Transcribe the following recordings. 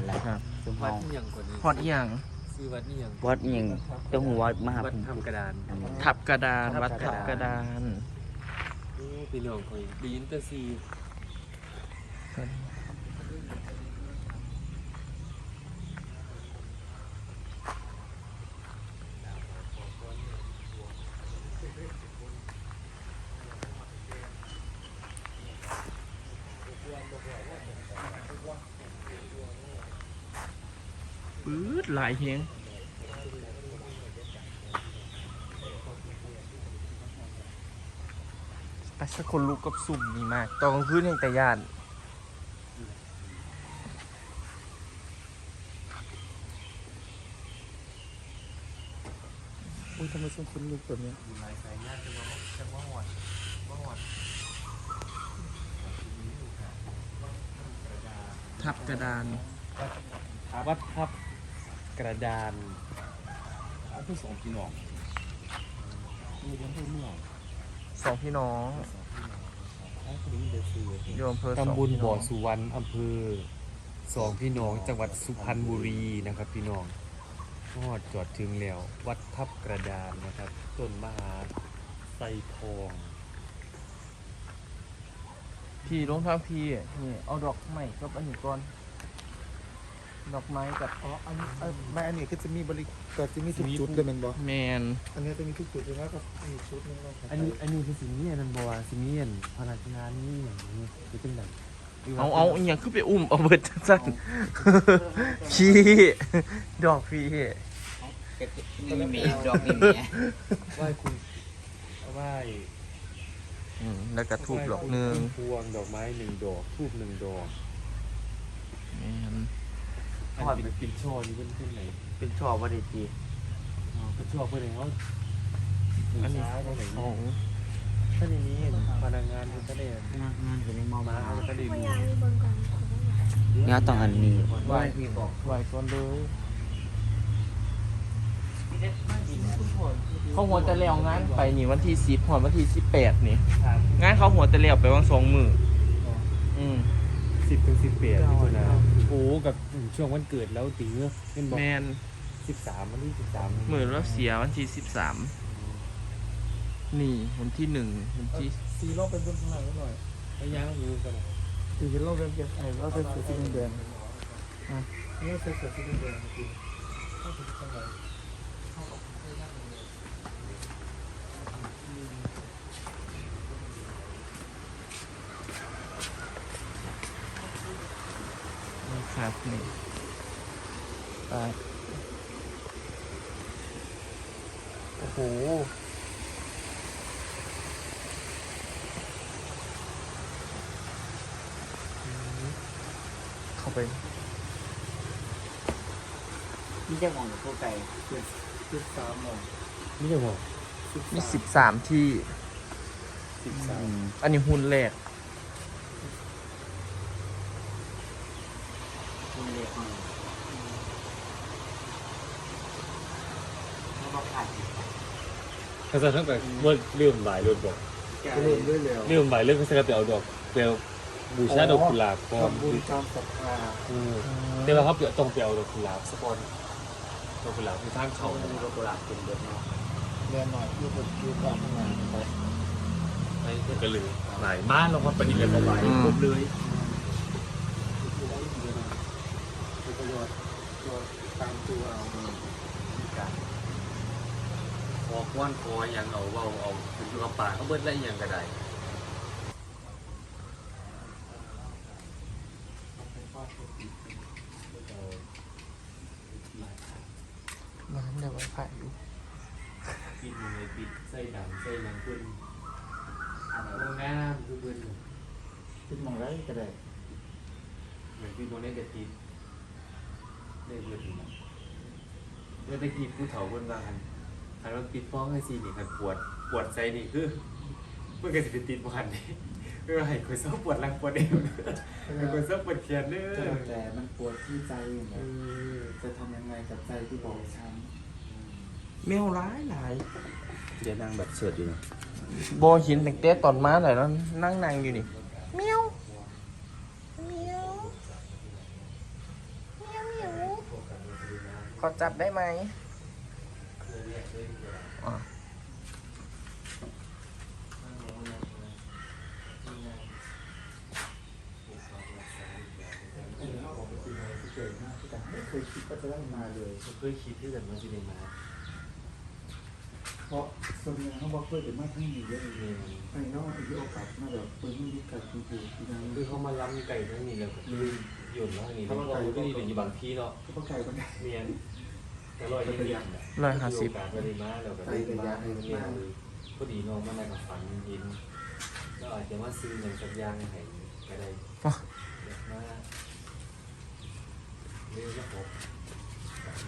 านแล้วครับซุมวัเฮาดนี่ยังกว่านี้ฮอดอีหยังชื่อวัดนี่ยังวัดอิหยังเจ้าหัวมหาวัดภูมิทำกระดาน ทับกระดานทับวัดกระทับดานกระดานโอ้พี่น้องคอยไดีอินเตอร์ซี ปื๊ดหลายเฮงแต่สักคนลุกกับสุ่มนี่มากตอนกลางคืนยังแต่ยานอุ้ยทำไมฉันคุ้นลุกแบบเนี้ยหลายสายงานจะว่าจะว่าหอดว่าหอดทับกระดาน วัดทับ กระดานอันที่สองพี่น้องมีเรื่องเมืองสองพี่น้องอันนี้เดซีโยมเภอสองตำบลพี่น้บ่อองสุวรรณอำเภอสองพี่น้องจังหวัดสุพรรณบุรีนะครับ พี่น้องทอดจอดถึงแล้ว วัดทับกระดานนะครับ ต้นมหาไซทองพี่ลงทางพี่นี่เอาดอกไม้กับอันนี้ก่อน ดอกไม้กับอ๋ออันนี้เอ้ยไม่อันนี้ก็จะมีบริก็จะมีทุกจุดเลยแมันบ่แมนอันนี้จะมีทุกจุดเลยนะกับอีกชุดหนึงเราอันนี้อันนี้คือสิ่งนี้นันบัวสิ่งนี้อันพนักงานนี่อย่างนี้คือจังไดเอาเอาอหย่างขึ้นไปอุ้มเอาเบิดสั้นๆพี่ดอกพี่นี่มีดอกนี่มีไหว้คุณไหว้อืมแล้วก็ทูบดอกหนึ่งพวงดอกไม้หนึ่งดอกทูบหนึ่งดอกแมน อันเป็นปิ่นช่อนี่เป็นเพื่อนไหนเป็นชอบว่าได้ทีอ๋อเป็นช่อเพื่อนไหนเขาอันนี้ซ้ายได้ไหนสองถ้าในนี้พนักงานเขาก็ได้งานงานจะได้เมามามาเขาก็ได้พดูยายามมีบนก่อนขอได้ไหมเนี่ยต้องอันนี้ไหวพี่บอกไหวก่อนเลยเขาหัวแต่แล้วงานไปนี่วันที่สิบหัววันที่สิบแปดนี่งานเขาหัวแต่แล้วไปวันสองมืออืม สิบถึงสิบแปดที่ตัวนะโอ้กับช่วงวันเกิดแล้วตีเงือกเป็นบอกแมนสิบสามวันที่สิบสามมือแล้วเสียวันที่สิบสามนี่วันที่หนึ่งวันที่สีรอบเป็นต้นข้างหลังนิดหน่อยไม่ย่างอยู่กันนะสีรอบเป็นเก็บไอ้รอบเป็นเสือสีแดงๆอะนี่เป็นเสือสีแดงๆจริงเข้าไปข้างใน นี่ครับนี่ไปโอ้โหเข้าไปนี่จะมองพวกไก่สิบสามหน่อยนี่จะบอกมีสิบสามที่ สิบสาม อันนี้หุ้นแรก คุณเล็กนี่แล้วก็ขาดถ้าจะทั้งแต่เมื่อเรื่องหลายเรื่องบอกก็เริ่มด้วยแล้วเรื่องหลายเรื่องก็จะไปเอาดอกเปลวบูชาดอกกุหลาบก่อนทำบุญตามศรัทธาอืมแต่ว่าเขาเปลี่ยนต้องไปเอาดอกกุหลาบสปอนดอกกุหลาบที่ทางเขาเขามีโลกุหลาบเป็นเดือดเนาะเรียนหน่อยอยู่บนอยู่กลางข้างในไปไม่ก็เลยหลายบ้านเราก็ปฏิบัติหลายครบเลย คือประโยชน์ ตัวตามตัวเอาพอควนคออย่างเอาเว่าเอาเป็นตัวป่าเขาเบิ้ลได้อย่างก็ได้น้ำเดี๋ยวไว้ผ่าอยู่ปิดมือปิดใส่ดำใส่ยังขึ้นโรงงามคือเบิ้ลคิดมองได้ก็ได้เหมือนพี่โมเน่จะติด ได้เบิ้ลอยู่นะเมื่อตะกี้ผู้เฒ่าเบิ้ลว่าคันคันว่าปิดฟ้องให้ซีนี่คันปวดปวดใจนี่คือเมื่อกี้สิเป็นติดบ้านนี่เมื่อไหร่คนเศร้าปวดหลังปวดเอวเป็นคนเศร้าปวดแขนเด้อแต่มันปวดที่ใจอยู่เอนะอจะทำยังไงกับใจที่บอกช้แมวร้ายหลายเดี๋ยวนั่งแบบเสิร์ชอยู่นะโบหินแต่งเต้ตอนมาหน่อยแล้วนั่งนั่งอยู่นี่เมียวเมียวเมียว ขอจับได้ไหมเคยเรียกเลยเดี๋ยวอะนั่งลงนั่งลงนั่งนั่งปลูกความรักษาอีกอย่างหนึ่งเออเราออกไปคุยอะไรที่เกิดมากแต่ไม่เคยคิดว่าจะได้มาเลยผมเคยคิดที่จะมาจีเนมาเพราะส่วนใหญ่เขาบอกเคยแต่มาทั้งนี้เลยเนี่ยไอ้น้องอายุโอกาสมาแบบเปิดมือดีกับคุณปู่ที่นั่นคือเขามาล้ำไก่ทั้งนี้แล้วก็คือหย่นแล้วนี่แล้วก็ก็ดีเป็นอยู่บางที่เนาะเขาไก่ก็ได้เมียน แต่ลอยยังยังร้อยห้าสิบการไปเลยมาแล้วก็ได้มาให้มันเรียนพอดีน้องมันได้กับฝันยินก็อาจจะมาซื้อเงินสักอย่างให้ก็ได้มาเรียนระบบ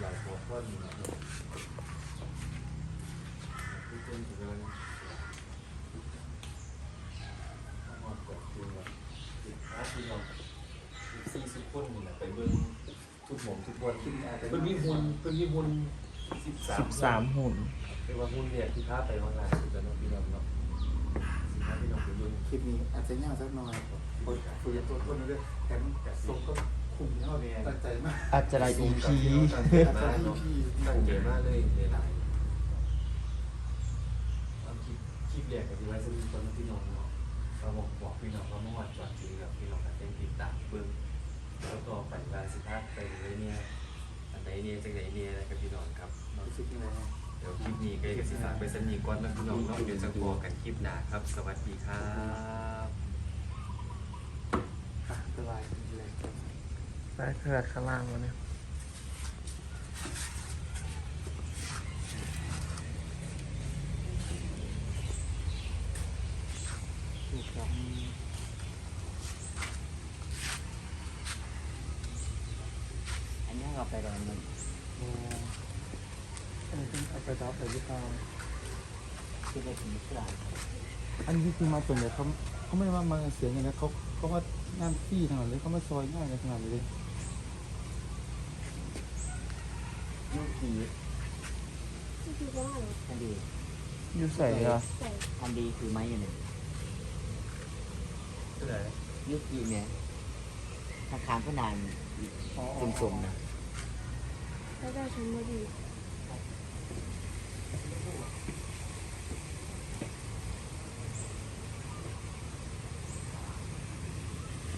หลายหัวข้อนี่นะครับทุกคนถือว่าต้องมากดคือแบบสิบห้าที่เราสี่สิบคนนี่แหละไปเบิ่ง ทุกหม่อมทุกวันคิดอาจจะเป็นมีหุ่นเป็นมีหุ่นสิบสามสิบสามหุ่นเป็นว่าหุ่นเนี่ยที่พาไปวางงานสุดแล้วเนาะพี่น้องเนาะสิพาพี่น้องไปดูคลิปนี้อาจจะยากสักหน่อยคนคุยกับตัวคนด้วยแถมส่งก็คุมเท่านี้ตั้งใจมากอาจจะได้ EP อาจจะมีพี่ตั้งใจมากเลยหลายเอาคลิปคลิปแรกกับที่ไว้สมีคนพี่น้องเนาะเราบอกบอกพี่น้องว่าเมื่อวานจอดจริงกับพี่น้องกันเป็นติดตามเบิ้ง แล้วก็ไปบาสิพาไปเลยเนี่ยอันไหนเนี่ยจังไหนเนี่ยกับพี่น้องครับเนาะรู้สึกยังไงเดี๋ยวคลิปนี้ก็จะสิฝากไปสนีก่อนนะพี่น้องเนาะเดี๋ยวจะพอกันคลิปหน้าครับ สวัสดีครับอะสบายเลยได้เกิดข้างล่างวะเนี่ยถูกต้อง อันนี้เรา ไปรอนมันโอ้อันนี้เป็นเอาไปรับไปหรือเปล่าที่ได้ถึงเสื้ออันนี้คือมาส่วนใหญ่เขาเขาไม่ได้มามาเสียเงินนะเขาเขาว่างานฟรีทั้งนั้นเลยเขามาซอยง่ายกันขนาดนี้เลยลูกผีที่คือว่าอันดีอยู่ใส่เหรอใส่อันดีคือไม้อย่างหนึ่งที่ไหนยุคยีเนี่ยทางคางก็นานเป็นทรงนะ แล้วก็ชมบุรี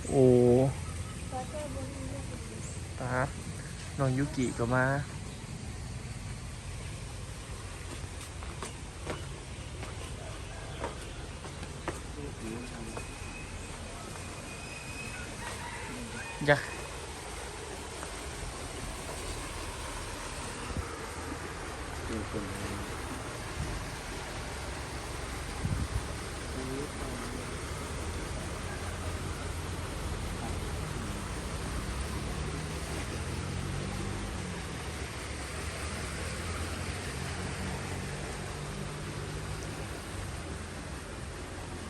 โอ้แล้วก็บุรีเนี่ยตาน้องยุกิก็มา อยาก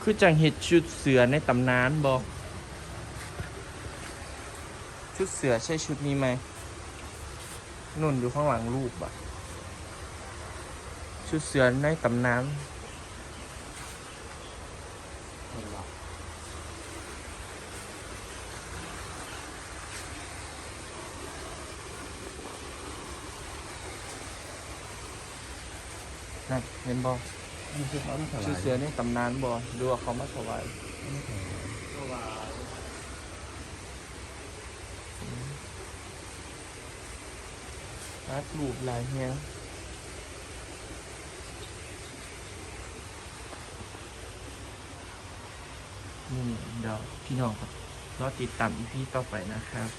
คือจังเห็ดชุดเสือในตำนานบอกชุดเสือใช่ชุดนี้ไหมนุ่นอยู่ข้างหลังรูปอะชุดเสือในตำนานนั่นเห็นบอก มันคือเขาไม่ถชุดวายเสือในตำนานบอกดูว่าเขามาถวายรัดรูปหลายเฮียนี่เดี๋ยวพี่น้องครับรอติดตามอีพีต่อไปนะครับ